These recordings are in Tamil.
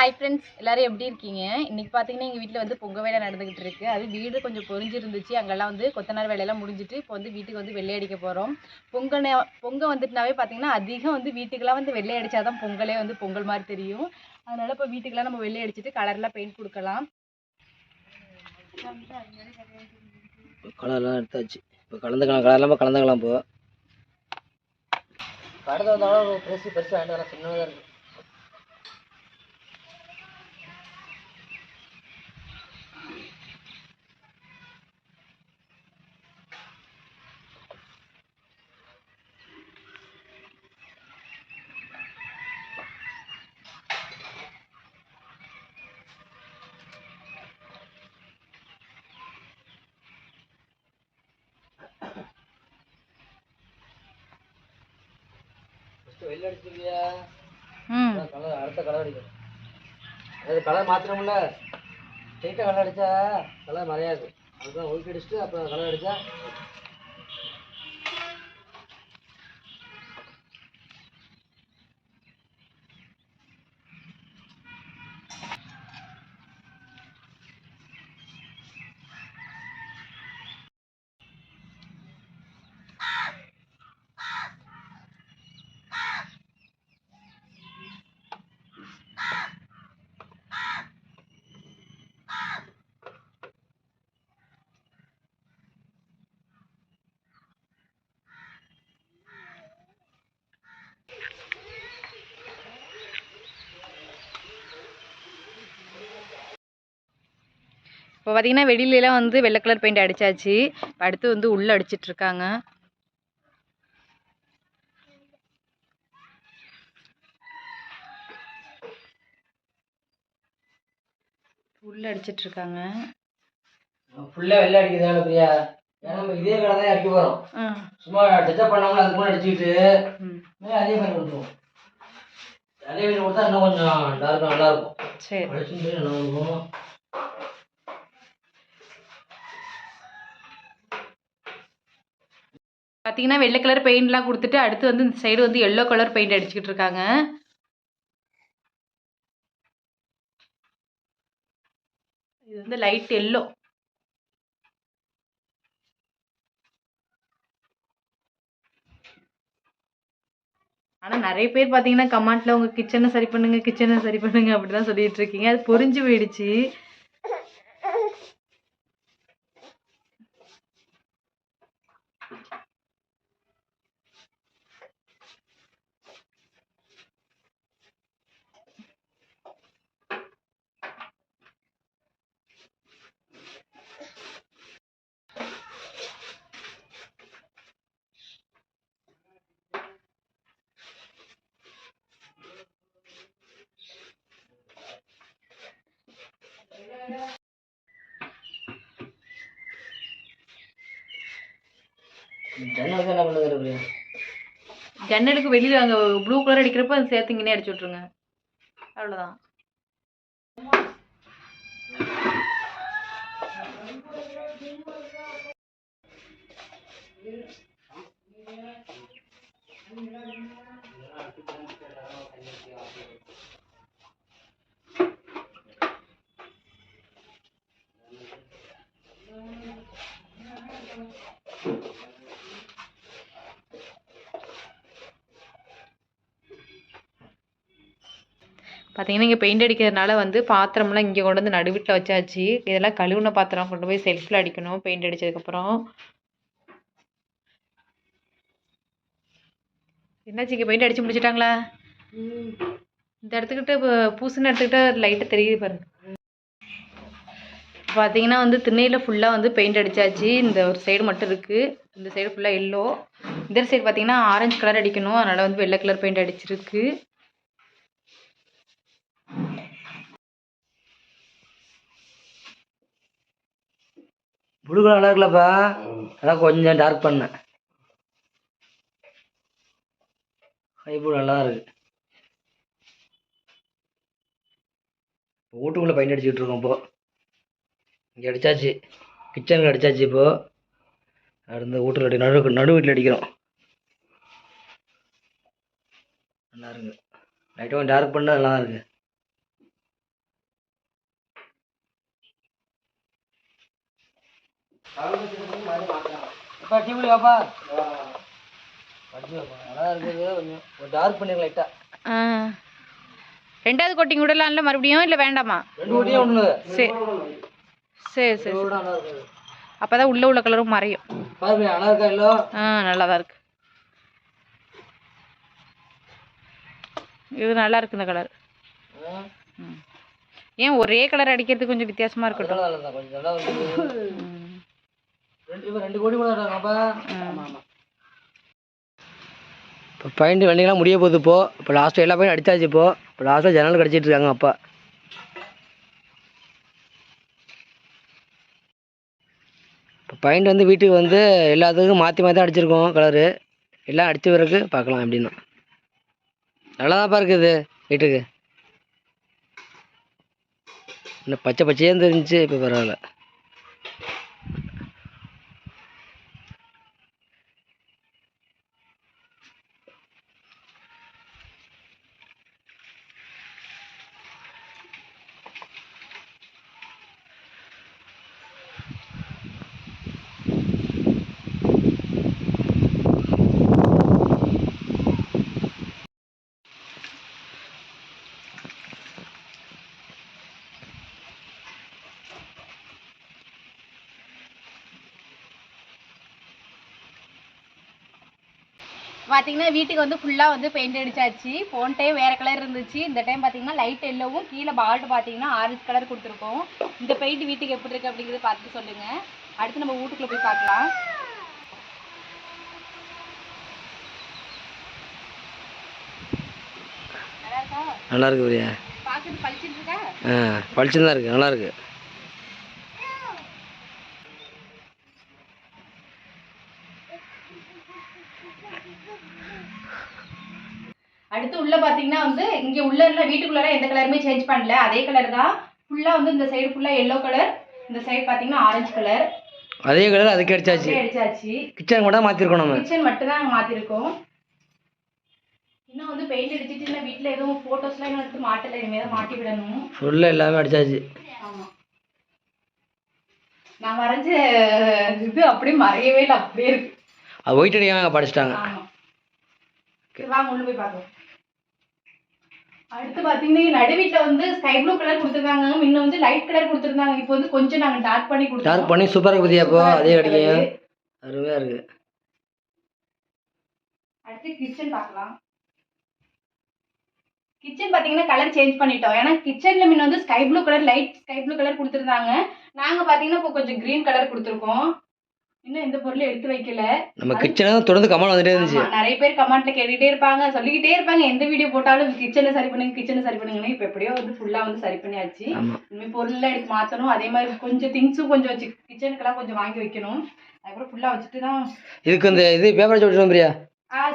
ஹாய் ஃப்ரெண்ட்ஸ் எல்லாரும் எப்படி இருக்கீங்க? இன்னைக்கு பார்த்தீங்கன்னா எங்கள் வீட்டில் வந்து பொங்க வேலை நடந்துகிட்டு இருக்கு. அது வீடு கொஞ்சம் பொறிஞ்சிருந்துச்சு. அங்கெல்லாம் வந்து கொத்தனார் வேலையெல்லாம் முடிஞ்சிட்டு இப்போ வந்து வீட்டுக்கு வந்து வெள்ளை அடிக்க போகிறோம் பொங்கல் நே- பொங்க வந்துட்டுனாவே பார்த்தீங்கன்னா அதிகம் வந்து வீட்டுக்கெல்லாம் வந்து வெள்ளை அடிச்சாதான் பொங்கலே வந்து பொங்கல் மாதிரி தெரியும். அதனால இப்போ வீட்டுக்கெல்லாம் நம்ம வெள்ளை அடிச்சிட்டு கலர்லாம் பெயிண்ட் கொடுக்கலாம். கலர்லாம் எடுத்தாச்சு. இப்போ கலந்துக்கலாம் கலர்லாம் கலந்துக்கலாம் இப்போ. கடந்து வந்தாலும் பெருசு பெருசு வேண்டாம் சின்னதாக இருக்கு. ம். கலர் அடுத்த கலர் அடிக்கணும். அது கலர் மாத்திரமில்ல. ஸ்ட்ரெயிட்டாக கலர் அடித்தா கலர் மறையாது. அதுதான் ஒயிட் அடிச்சுட்டு அப்புறம் கலர் அடித்தா இப்போ பார்த்தீங்கன்னா வெளியிலலாம் வந்து வெள்ளை கலர் பெயிண்ட் அடிச்சாச்சு. இப்போ அடுத்து வந்து உள்ளே அடிச்சிட்டு இருக்காங்க உள்ள அடிச்சிட்டு இருக்காங்க ஃபுல்லாக வெளில அடிக்கிறதால பிரியா. ஏன்னா நம்ம இதே கலர் தான் அடிக்க போகிறோம் சும்மா டச்சப் பண்ணாமல் அதுக்கு முன்னாடி அடிச்சுக்கிட்டு அதே மாதிரி கொடுத்துருவோம் அதே மாதிரி கொடுத்தா இன்னும் கொஞ்சம் டார்க்காக நல்லாயிருக்கும் சரி. அடிச்சுட்டு என்ன பண்ணுவோம்? பார்த்தீங்கன்னா வெள்ளை கலர் பெயிண்ட்லாம் கொடுத்துட்டு அடுத்து வந்து இந்த சைடு வந்து எல்லோ கலர் பெயிண்ட் அடிச்சுக்கிட்டு இருக்காங்க. இது வந்து லைட் எல்லோ ஆனால் நிறைய பேர் பார்த்தீங்கன்னா கமெண்ட்ல உங்கள் கிச்சனை சரி பண்ணுங்க கிச்சனை சரி பண்ணுங்க அப்படி தான் சொல்லிட்டு இருக்கீங்க. அது புரிஞ்சு போயிடுச்சு. ஜன்னலுக்கு வெளியில வெளியில் அங்கே ப்ளூ கலர் அடிக்கிறப்ப அது சேர்த்து அடிச்சு விட்ருங்க அவ்வளோதான் பார்த்தீங்கன்னா இங்கே பெயிண்ட் அடிக்கிறதுனால வந்து பாத்திரம்லாம் இங்கே கொண்டு வந்து நடுவீட்டில் வச்சாச்சு. இதெல்லாம் கழுவுன பாத்திரம் கொண்டு போய் செல்ஃபில் அடிக்கணும் பெயிண்ட் அடிச்சதுக்கப்புறம். என்னாச்சு இங்கே பெயிண்ட் அடித்து முடிச்சிட்டாங்களா? இந்த இடத்துக்கிட்ட இப்போ பூசுன்னு எடுத்துக்கிட்ட லைட்டாக தெரியுது பாருங்க. பார்த்தீங்கன்னா வந்து திண்ணையில் ஃபுல்லாக வந்து பெயிண்ட் அடிச்சாச்சு. இந்த ஒரு சைடு மட்டும் இருக்குது இந்த சைடு ஃபுல்லாக எல்லோ இந்த சைடு பார்த்தீங்கன்னா ஆரஞ்சு கலர் அடிக்கணும். அதனால் வந்து வெள்ளை கலர் பெயிண்ட் அடிச்சிருக்கு. ப்ளூ கலர் நல்லா இருக்குல்லப்பா அதான் கொஞ்சம் டார்க் பண்ணேன். ப்ளூ நல்லா இருக்கு வீட்டுக்குள்ளே பெயிண்ட் அடிச்சுக்கிட்டு இருக்கோம் இப்போ. இங்கே அடிச்சாச்சு. கிச்சனுக்கு அடிச்சாச்சு இப்போ. அடுத்து வீட்டில் அடி நடு நடு வீட்டில் அடிக்கிறோம். நல்லா இருக்கு லைட்டாக கொஞ்சம் டார்க் பண்ணால் நல்லா தான் அப்பா படிச்சு வாப்பா நல்லா இருக்குது கொஞ்சம் ஒரு டார்க் பண்ணிடலாம் லைட்டா ரெண்டாவது கோட்டிங் விடலாம்ல மறுபடியும் இல்லை வேண்டாமா? சரி சரி சரி இதோட நல்லா இருக்குது அப்போ தான் உள்ளே உள்ள கலரும் மறையும். ஆ நல்லா தான் இருக்கு இது நல்லா இருக்கு இந்த கலர் ஏன் ஒரே கலர் அடிக்கிறதுக்கு கொஞ்சம் வித்தியாசமாக இருக்கட்டும் அதனால நல்லா தான் கொஞ்சம் நல்லா வந்து ம். ரெண்டு கோடி. இப்போ பாயிண்ட் வண்டிங்கெல்லாம் முடிய போகுது இப்போ. இப்போ லாஸ்ட்டு எல்லா பாயிண்ட் அடிச்சாச்சு இப்போ. இப்போ லாஸ்ட்டாக ஜன்னல் கடிச்சிட்டு இருக்காங்க அப்பா. இப்போ பாயிண்ட் வந்து வீட்டுக்கு வந்து எல்லாத்துக்கும் மாற்றி மாற்றி அடிச்சிருக்கோம் கலரு எல்லாம் அடித்த பிறகு பார்க்கலாம் எப்படின்னா. நல்லா தான்ப்பா இருக்குது வீட்டுக்கு. இன்னும் பச்சை பச்சையே தெரிஞ்சிச்சு இப்போ பரவாயில்ல. பார்த்தீங்கன்னா வீட்டுக்கு வந்து ஃபுல்லாக வந்து பெயிண்ட் அடிச்சாச்சு. போன டைம் வேறு கலர் இருந்துச்சு. இந்த டைம் பார்த்தீங்கன்னா லைட் எல்லோவும் கீழே பார்டு பார்த்தீங்கன்னா ஆரஞ்சு கலர் கொடுத்துருக்கோம். இந்த பெயிண்ட் வீட்டுக்கு எப்படி இருக்கு அப்படிங்கிறத பார்த்துட்டு சொல்லுங்கள் அடுத்து நம்ம வீட்டுக்குள்ளே போய் பார்க்கலாம். நல்லா இருக்கா? பிரியா. பார்க்கறது இருக்கா? ஆ பளிச்சுன்னு தான் இருக்குது நல்லா இருக்கு. அடுத்து உள்ள பாத்தீங்கன்னா வந்து இங்க உள்ள இல்ல வீட்டுக்குள்ள எந்த கலருமே சேஞ்ச் பண்ணல. அதே கலர் தான் ஃபுல்லா வந்து இந்த சைடு ஃபுல்லா எல்லோ கலர் இந்த சைடு பாத்தீங்கன்னா ஆரஞ்சு கலர் அதே கலர் அதுக்கு அடிச்சாச்சு. அடிச்சாச்சு. கிச்சன் கூட மாற்றிருக்கோம் நம்ம. கிச்சன் மட்டும் தான் மாத்திருக்கோம். இன்னும் வந்து பெயிண்ட் அடிச்சிட்டு இன்னும் வீட்ல எதுவும் போட்டோஸ்லாம் இன்னும் எடுத்து மாட்டல. இனிமே தான் மாட்டி விடணும். ஃபுல்லாக எல்லாமே அடிச்சாச்சு. நான் வரைஞ்ச இது அப்படியே மறையவே இல்லை அப்படியே இருக்கு. அது ஒயிட் அடிக்காம படிச்சிட்டாங்க. ஆமா. சரி, வாங்க உள்ள போய் பார்க்கலாம். அடுத்து பாத்தீங்கன்னா நடு வீட்ல வந்து ஸ்கை ப்ளூ கலர் கொடுத்துருக்காங்க முன்ன வந்து லைட் கலர் கொடுத்துருந்தாங்க. இப்போ வந்து கொஞ்சம் நாங்க டார்க் பண்ணி கொடுத்தோம். டார்க் பண்ணி சூப்பராக இருக்கு பத்தியா இப்போ அதே colour. அடிக்கும் அருமையாக இருக்குது அடுத்து கிச்சன் பார்க்கலாம். கிச்சன் பாத்தீங்கன்னா கலர் சேஞ்ச் பண்ணிட்டோம். ஏன்னா கிச்சன்ல முன்ன வந்து sky blue colour light sky blue colour கொடுத்துருந்தாங்க. நாங்க பாத்தீங்கன்னா இப்போ கொஞ்சம் கிரீன் கலர் கொடுத்துருக்கோம். இன்னும் எந்த பொருளும் எடுத்து வைக்கல. நம்ம கிச்சனை தொடர்ந்து கமல் வந்துட்டே இருந்துச்சு. நிறைய பேர் கமெண்ட்ல கேட்டுட்டே இருப்பாங்க சொல்லிக்கிட்டே இருப்பாங்க எந்த வீடியோ போட்டாலும் கிச்சனை சரி பண்ணுங்க கிச்சனை சரி பண்ணுங்கன்னு இப்போ எப்படியோ வந்து ஃபுல்லா வந்து சரி பண்ணியாச்சு. இனிமேல் பொருள்லாம் எடுத்து மாத்தணும் அதே மாதிரி கொஞ்சம் திங்ஸும் கொஞ்சம் வச்சு கிச்சனுக்கெல்லாம் கொஞ்சம் வாங்கி வைக்கணும். அதுக்கப்புறம் ஃபுல்லா வச்சுட்டு தான் இதுக்கு இந்த இது பேப்பர் வச்சுட்டோம் பிரியா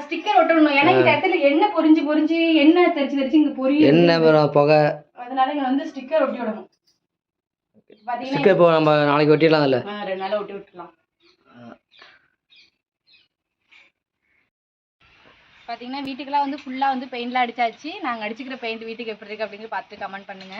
ஸ்டிக்கர் ஒட்டணும். ஏன்னா இந்த இடத்துல எண்ணெய் பொரிஞ்சு பொரிஞ்சு எண்ணெய் தெரிச்சு தெரிச்சு இங்க பொரியும் என்ன வரும் புகை. அதனால இங்க வந்து ஸ்டிக்கர் ஒட்டி விடணும். ஸ்டிக்கர் இப்போ நம்ம நாளைக்கு ஒட்டிடலாம் ஆ, ரெண்டு நாள் ஒட்டி விட்டுலாம் பார்த்தீங்கன்னா வீட்டுக்கெல்லாம் வந்து ஃபுல்லாக வந்து பெயிண்ட்லாம் அடிச்சாச்சு. நாங்கள் அடிச்சுக்கிற பெயிண்ட் வீட்டுக்கு எப்படி இருக்கு அப்படிங்கிற பார்த்து கமெண்ட் பண்ணுங்க.